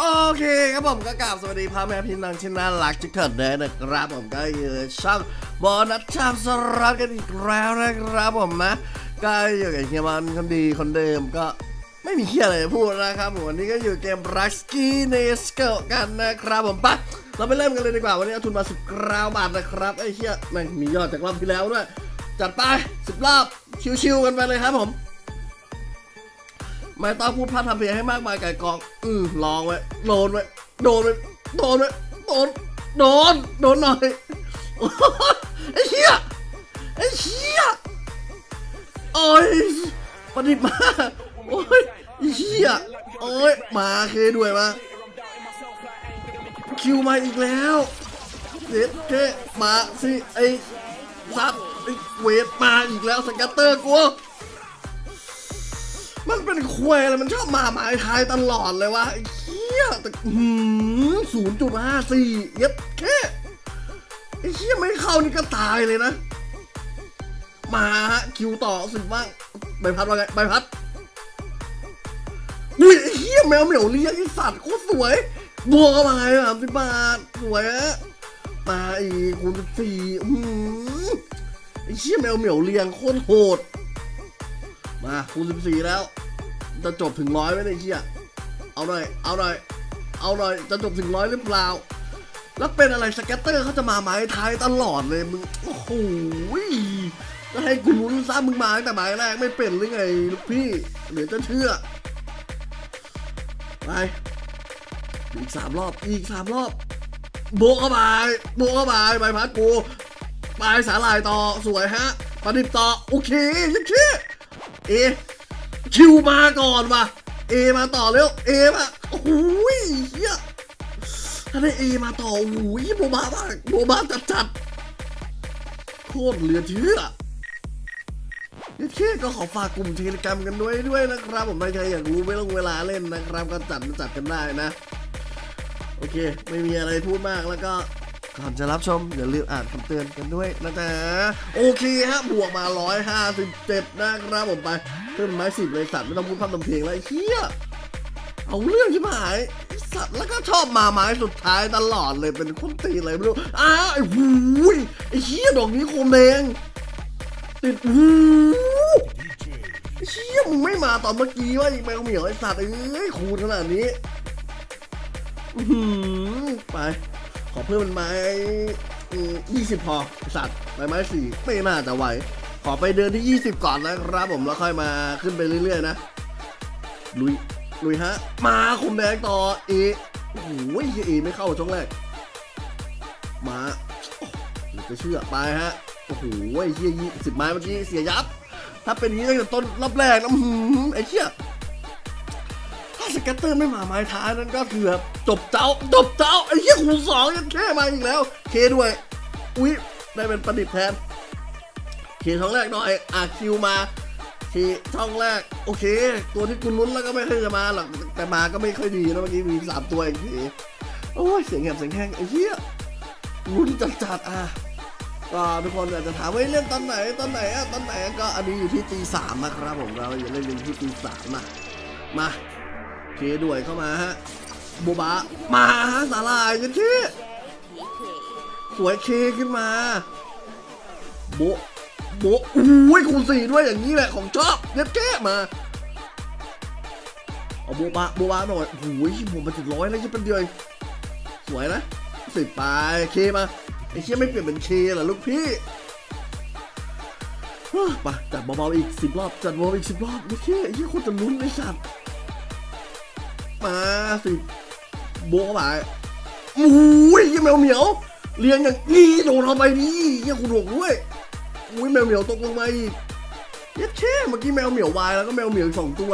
โอเคครับผมก็กราบสวัสดีพ่อแม่พี่น้องที่น่ารักทุกคนเลยนะครับผมก็อยู่ในช่องบอนัทชามสรักกันอีกแล้วนะครับผมนะก็อยู่กับเฮียมันคนดีคนเดิมก็ไม่มีเฮียอะไรพูดนะครับผมวันนี้ก็อยู่เกมรักสกี้เนสเกิลกันนะครับผมปะเราไปเริ่มกันเลยดีกว่าวันนี้เอาทุนมาสิบกราบาทนะครับไอ้เฮียแม่งมียอดจากรอบที่แล้วด้วยจัดไปสิบรอบชิวๆกันไปเลยครับผม ไม่ต้องพูดพร่ำทำเพลงให้มากมายไก่กอง อืมลองไว้โดนไว้โดนไว้โดนไว้โดนโดนโดนหน่อยไอ้เหี้ยไอ้เหี้ยโอ้ยประดิมาโอ้ยไอ้เหี้ยโอ้ยมาเคด้วยมาคิวมาอีกแล้วเด็ดเคมาสิไอ้ซัดไอ้เวทมาอีกแล้วสกัตเตอร์กู มันเป็นควยอะไรมันชอบมาหมายท้ายตลอดเลยวะไอ้เหี้ยแต่ศูนย์จุดห้าสี่เย็บแค่ไอ้เหี้ยไม่เข้านี่ก็ตายเลยนะ มาฮะคิวต่อสิบ้างใบพัดว่าไงใบพัดอุ้ยไอ้เหี้ยแมวเหมียวเลี้ยงไอ้สัตว์โคตรสวยบัวกเข้ามาสามสิบบาทสวยฮะมาอีกคูณสี่หือไอ้เหี้ยแมวเหมียวเลี้ยงโคตรโหด มาคูณสิบสี่แล้ว จะจบถึงร้อยไหมเนี่ยไอ้เชี่ยเอาหน่อย เอาหน่อย เอาหน่อย จะจบถึงร้อยหรือเปล่า แล้วเป็นอะไรสแกตเตอร์เขาจะมาไม้ท้ายตลอดเลยมึง โอ้โหก็ให้กูลุ้นซะมึงมาตั้งแต่ไม้แรกไม่เป็นหรือไงลูกพี่เหลือจะเชื่อ ไป อีกสามรอบ อีกสามรอบ โบกเข้าไป โบกเข้าไปใบพัดกู ไปสาลายต่อ สวยฮะประดิษฐ์ต่อ โอเคยังเชื่อ เอคิวมาก่อนว่ะเอมาต่อเร็วเอมาโอ้โหเฮียถ้าได้เอมาต่อโอ้โหโบบามากโบบาจัดจัดโคตรเหลือเชื่อเดี๋ยวเชื่ก็ขอฝากกลุ่มเทเลกรรมกันด้วยด้วยนะครับ ผมไม่ใครอยากรู้ไม่ต้องเวลาเล่นนะครับ ก็จัดมาจัดกันได้นะ โอเค ไม่มีอะไรพูดมากแล้วก็ ก่อนจะรับชมอย่าลืมอ่านคำเตือนกันด้วยนะจ๊ะโอเคฮะบวกมา 157 นะครับผมไปเพิ่มไม้สิบเลยสัตว์ไม่ต้องพูดพร่ำทำเพลงแล้วไอ้เหี้ยเอาเรื่องชิบหายสัตว์แล้วก็ชอบมาไม้สุดท้ายตลอดเลยเป็นคนตีอะไรไม่รู้อ้าวไอ้หูยไอ้เหี้ยดอกนี้โคมแดงติดหูเหี้ยมึงไม่มาตอนเมื่อกี้ว่าอีแมวเหมียวไอ้สัตว์เอ้ยคูณขนาดนี้อืไป ขอเพิ่มเป็นไม้ยี่สิบพอสัตว์ใบไม้สี่ไม่น่าจะไหวขอไปเดินที่ 20 ก่อนนะครับผมแล้วค่อยมาขึ้นไปเรื่อยๆนะลุยลุยฮะ มาคุมแดงต่อเอโอ้โหเฮียเอไม่เข้าช่องแรก มาหรือจะเชื่อไปฮะโอ้โหเฮียยี่สิบไม้เมื่อกี้เสียยับ ถ้าเป็นนี้ตั้งแต่ต้นรอบแรกนะไอ้เชี่ย กตเตอร์ไม่มาไม้ท้ายนั้นก็คือแบบจบเจ้าจบเจ้าไอ้เหี้ยคูณสองยังแค่มาอีกแล้ว เคด้วย อุ๊ยได้เป็นประดิษฐ์แทนเคช่องแรกหน่อยอาคิวมาเคช่องแรก โอเค ตัวที่คุณลุ้นแล้วก็ไม่ค่อยจะมาหรอกแต่มาก็ไม่ค่อยดีนะเมื่อกี้มีสามตัวเองเคโอ้ยเสียงแหบเสียงแห้งไอ้เหี้ยลุ้นจัดจัดอะก็ทุกคนอาจจะถามว่าเล่นตอนไหนตอนไหนอะตอนไหนก็อันนี้อยู่ที่ตีสามนะครับผมเราอย่าเล่นอยู่ที่ตีสามนะมา เคด้วยเข้ามาฮะโบบะมาฮะสาลายกันที่สวยเคขึ้นมา โบโบอุ้ยคูณสี่ด้วยอย่างนี้แหละของชอบเย็ดแก้มาเอาโบบะโบบะหน่อยโอ้ยผมมาถึงร้อยแล้วยี่เป็นเดียวเองสวยนะสิบไปเคมาไอ้เชี่ยไม่เปลี่ยนเป็นเคเหรอลูกพี่ฮ่าไปจัดเบาๆอีกสิบรอบจัดเบาอีกสิบรอบไม่เชี่ยไอ้เชี่ยคตรจะลุ้นไอ้สัตว์ มาสิโบกเข้าไปโอ้ยยังแมวเหมียวเลี้ยงอย่างนี้โดนเข้าไปดิยังคุณหกด้วยอุ้ยแมวเหมียวตกลงมาอีกเย็ดแค่เมื่อกี้แมวเหมียววายแล้วก็แมวเหมียวสองตัว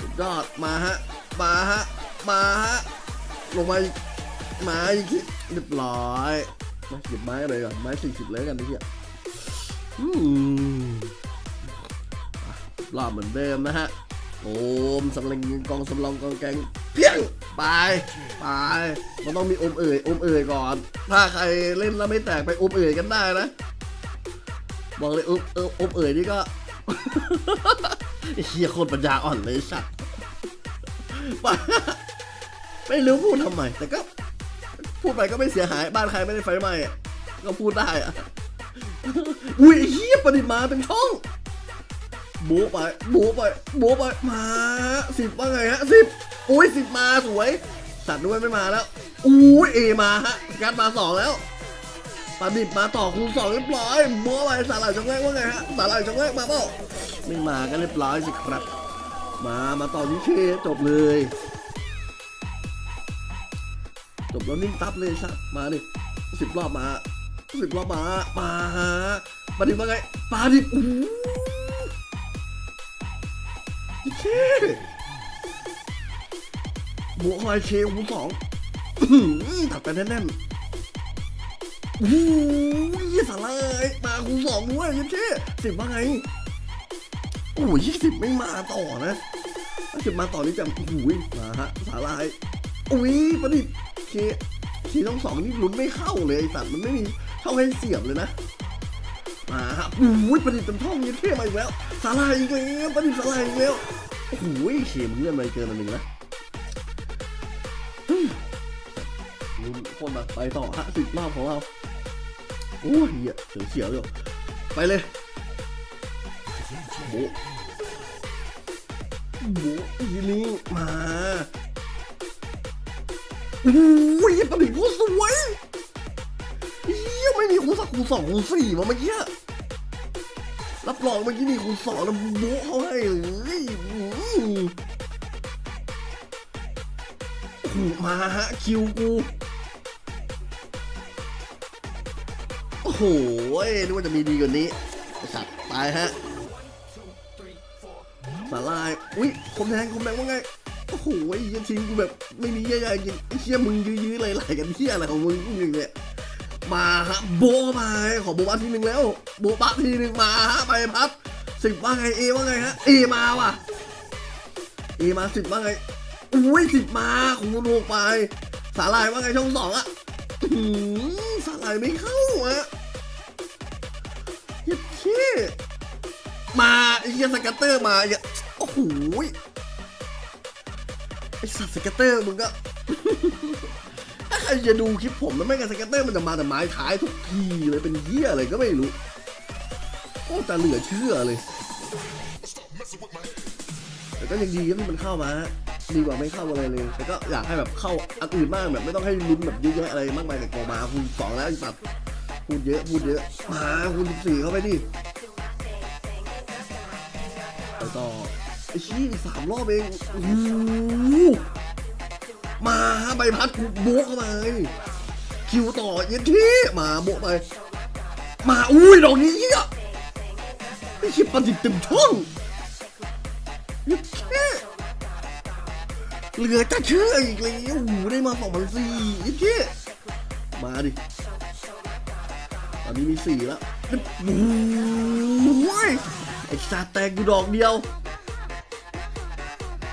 สุดยอดมาฮะมาฮะมาฮะลงมาอีกมาอีกทีเรียบร้อยมาเก็บไม้อะไรก่อนไม้สี่สิบเลยกันนี่เหี้ยอืมอะรอบเหมือนเดิมนะฮะ โอมสำเร็งกองสำรองกองแกงเพียงไปไปมันต้องมีอมเอ่ยอมเอ่ยก่อน ถ้าใครเล่นแล้วไม่แตกไปอมเอ่ยกันได้นะ บอกเลยอมเอออมเอ่ยนี่ก็เฮียโคตรปัญญาอ่อนเลยสัตว์ไม่รู้พูดทำไมแต่ก็ พูดไปก็ไม่เสียหาย บ้านใครไม่ได้ไฟไหม้ก็พูดได้อะอุ้ยเฮียประดิมาเป็นช่อง บะไปบะไปบะไปมาสิบว่าไงฮะสิบอุ้ยสิบมาสวยสัตว์ด้วยไม่มาแล้วอุ้ยเอมาฮะการดมาสองแล้วปาดิบมาต่อคูณสองเรียบร้อยโบะไปสาหร่ายช่องแรกว่าไงฮะสาหร่ายช่องแรกมาเปล่าไม่มาก็เรียบร้อยสิครับ มามาต่อที่เคจบเลย จบแล้วนิ่งตับเลยสัตว์มาดิสิบรอบมาสิบรอบมามาฮะปาดิบว่าไงปาดิบอู้ เคบวกคอยเคคูณสองอื้อหือตัดไปแน่นๆโอ้ยสาเลยมาคูณสองด้วยยันเช่สิบว่าไงโอ้ยยี่สิบไม่มาต่อนะถ้าสิบมาต่อนี่จะโอ้ยมาฮะสาลายอุ้ยประดิษฐ์เคเคต้องสองนี่ลุ้นไม่เข้าเลยไอ้สัตว์มันไม่มีเข้าให้เสียบเลยนะมาครับโอ้ยประดิษฐ์เต็มท่องยันเท่มาอีกแล้วสาลายอีกแล้วประดิษฐ์สาลายอีกแล้ว โอ้โหเข็มเลื่อนไปเกินอันหนึ่งล้วลุ้นคนมาไปต่อฮะสิบรอบของเราโอ้ยเหี้ยเสียวเสียวอยู่ไปเลยโบโบอีนี่มาโอ้ยประดิษฐ์โคตรสวยเฮียไม่มีคูสักคูสองคูสี่มาเมื่อกี้ รับรองเมื่อกี้นี่คูณสองแล้วโบ๊ะเขาให้เลยมาฮะคิวกู โอ้โหนึกว่าจะมีดีกว่านี้สัตว์ตายฮะสาลาย อุ้ยคมแดงคมแดงว่าไง โอ้โหยันทิ้งกูแบบไม่มีเยี่ยๆกินไอ้เชี่ยมึงยื้อๆไหลๆกันเที่ยอะไรของมึงมึงเนี่ย มาฮะโบะไปขอโบะบะทีหนึ่งแล้วโบะบะทีหนึ่งมาฮะไปพับสิบว่าไงเอว่าไงฮะเอมาว่ะเอมาสิบว่าไงอุ้ยสิบมาคูณหกไป สาลายว่าไงช่องสองอะอื้อหือสาลายไม่เข้าอะยัดเช่มาไอ้เหี้ยสกัตเตอร์มาอย่าโอ้โหไอ้สัตว์สกัตเตอร์มึงก็ จะดูคลิปผมแล้วไม่กันสเก็ตเตอร์มันจะมาแต่ไม้ท้ายทุกทีเลยเป็นเหี้ยอะไรก็ไม่รู้โอ้แต่เหลือเชื่อเลยแต่ก็ยังดีที่มันเข้ามาดีกว่าไม่เข้าอะไรเลยแต่ก็อยากให้แบบเข้าอันอื่นบ้างแบบไม่ต้องให้ลุ้นแบบเยอะแยะอะไรมากมายแต่กอมาคูณสองแล้วไอ้สัตว์พูดเยอะพูดเยอะมาคูณสิบสี่เข้าไปดิไปต่อไอ้ชี้อีกสามรอบเองอ้ มาใบพัดกูโบกเข้าไปคิวต่อย็นที่มาโบกไป มาอุ้ยดอกนี้เหี้ยไม่คิดปันติดเต็มช่องย็นแค่เหลือจะเชื่ออีกแล้วโอ้โหได้มาสองพันสี่ย็นแค่มาดิตอนนี้มีสี่แล้วโอ้ยไอ้ซาแตกอยู่ดอกเดียว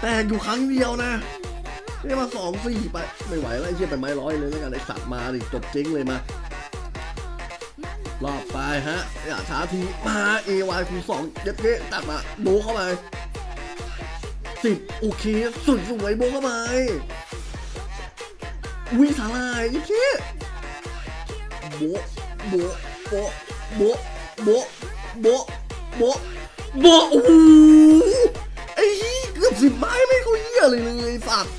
แตกอยู่ครั้งเดียวนะ นี่มาสองสี่ไปไม่ไหวแล้วไอ้เชี่ยไปไม้ร้อยเลยแล้วกันไอ้สัตว์มาดิจบเจ๊งเลยมารอบไปฮะอย่าช้าทีมาเอวายคูสองเย็ดเทตัดมาโบเข้าไปสิบโอเคสุดสวยโบเข้าไปวิสาลายเย็ดเทโบโบโบโบโบโบโบโบโอ้โหไอ้เกือบสิบไม้ไม่เขาเหี้ยเลยเลยสัตว์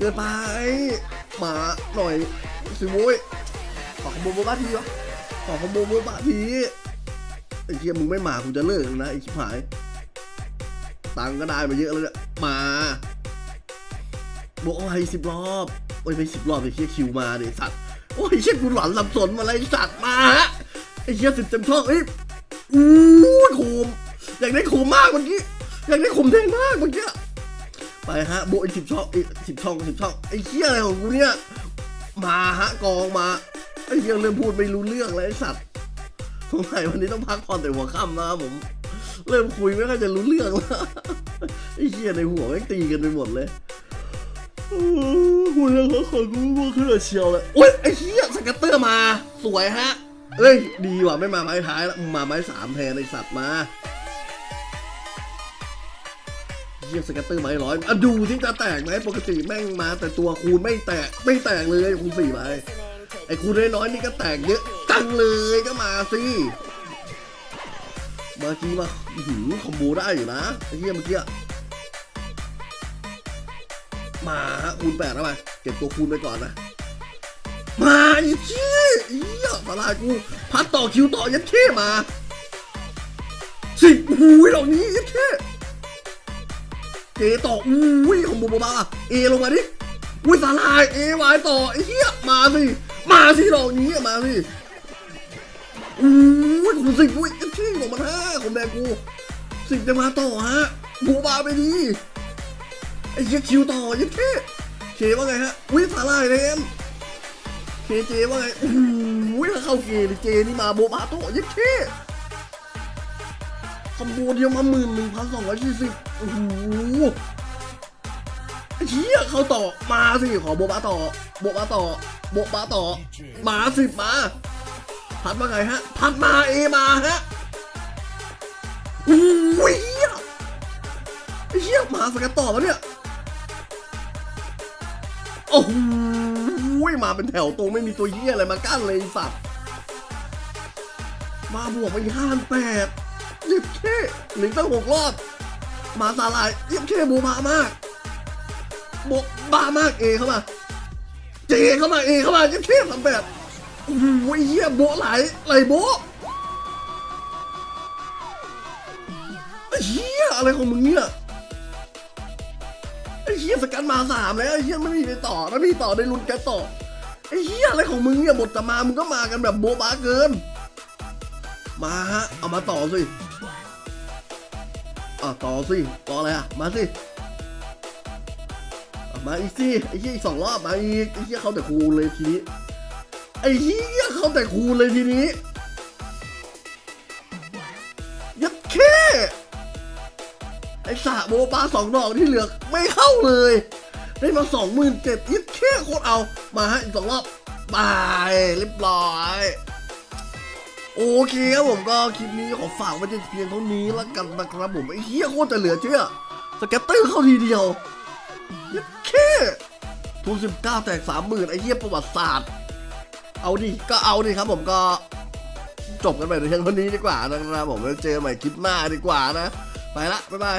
เกินไปหมาหน่อยสิโว้ยขอขโมยบ้าทีวะขอขโมยบ้าทีไอ้เหี้ยมึงไม่หมากูจะเลิกนะไอ้ชิบหายตังก็ได้มาเยอะแล้วเนี่ยมาบอกอะไรสิบรอบโอ้ยไปสิบรอบไอ้เหี้ยคิวมาดิสัตว์โอ้ยเชี่ยกูหลอนสับสนมาเลยไอ้สัตว์มาไอ้เหี้ยสิบเต็มช่องเอ้ยอู้ยโคมอยากได้โคมมากเมื่อกี้อยากได้โคมแดงมากเมื่อกี้ ไปฮะโบอีกสิบช่องอีกสิบช่องสิบช่องไอ้เหี้ยอะไรของกูเนี่ยมาฮะกองมาไอ้เหี้ยเริ่มพูดไม่รู้เรื่องเลยไอ้สัตว์สงสัยวันนี้ต้องพักผ่อนแต่หัวค่ำนะครับผม เริ่มคุยไม่ค่อยจะรู้เรื่องแล้วไอ้เหี้ยในหัวแม่งตีกันไปหมดเลยคุยแล้วเขาขอกูว่าขึ้นมาเชียวเลยโอ้ยไอ้เหี้ยสกัตเตอร์มา สวยฮะเอ้ยดีว่ะไม่มาไม้ท้ายแล้วมึงมาไม้สามแทนไอ้สัตว์มา เยี่ยสกัตเตอร์ไม้ร้อยอะดูที่จะแตกไหมปกติแม่งมา แต่ตัวคูณไม่แตกไม่แตกเลยคูณสี่ใบไอ้คูณน้อยๆนี่ก็แตกเยอะจังเลยก็มาสิเมื่อกี้มาหือคอมโบได้อยู่นะไอ้เหี้ยเมื่อกี้มาฮะคูณแปดเข้าไปเก็บตัวคูณไปก่อนนะมาอีกทีอีเหี้ยสลายกูพัดต่อคิวต่อยัดเข้มาสิบหูยเหล่านี้ยัดเข้ เจต่ออุ้ยของบูบมาเอลงมาดิอุ้ยสาลายเอวายต่อไอ้เหี้ยมาสิมาสิหล่านี้มาสิอุ้ยของสิบอุ้ยยัดเข้ของมันห้าของแดงกูสิบจะมาต่อฮะบูบาไปดีไอ้เหี้ยคิวต่อยัดเข้เคว่าไงฮะอุ้ยสาลายเนมเคเจว่าไงอ้โหถ้าเข้าเกหรือเจนี่มาโบบาโตะยัดเข้คอ มโบเดียวมาหมื่นหนึ่งพันสองร้อยยี่สิบโอ้โห้เฮียเขาต่อมาสิขอโบบาต่อ โบบาต่อ โบบาต่อ มาสิมา พัดมาไงฮะ พัดมาเอมาฮะโอ้โหเฮียไอ้เฮียมาสกัดต่อมาเนี่ยโอ้โหมาเป็นแถวตรงไม่มีตัวเหี้ยอะไรมากั้นเลยสัตว์มาบวกไปห้าแปด ยิบเข้หนึ่งตั้งหกรอบ มาสาลายเยิบเข้โบบามากโบบามากเอเข้ามาเจเข้ามาเอเข้ามาเยิบเข้สามแปดโอ้โหเหี้ยโบไหลไหลโบเหี้ยอะไรของมึงเนี่ยไอ้เฮียสกันมาสามแล้วไอ้เฮียไม่มีไปต่อนะพี่ต่อได้ลุ้นกันต่อไอ้เฮียอะไรของมึงเนี่ยบทจะมามึงก็มากันแบบโบ๊ะบ้าเกิน มาฮะเอามาต่อสิ อะต่อสิต่ออะไรอะ มาสิมาอีกสิไอ้เฮียอีกสองรอบมาอีกไอ้เฮียเขาแต่คูณเลยทีนี้ไอ้เฮียเขาแต่คูณเลยทีนี้ยัดเข้ไอ้สะโบปลาสองดอกที่เหลือไม่เข้าเลย ได้มาสองหมื่นเจ็ดยิดแค่โคตรเอามาฮะอีกสองรอบบายเรียบร้อย โอเคครับผมก็คลิปนี้ขอฝากไว้แต่เพียงเท่านี้แล้วกันนะครับผมไอ้เหี้ยโคตรจะเหลือเชื่อสแกตเตอร์เข้าทีเดียวยัดแค่ทุนสิบเก้าแตกสามหมื่นไอ้เหี้ยประวัติศาสตร์ เอาดิก็เอาดิครับผมก็จบกันไปในเพียงเท่านี้ดีกว่านะครับผมไว้เจอใหม่คลิปหน้าดีกว่านะ ไปละ บ๊ายบาย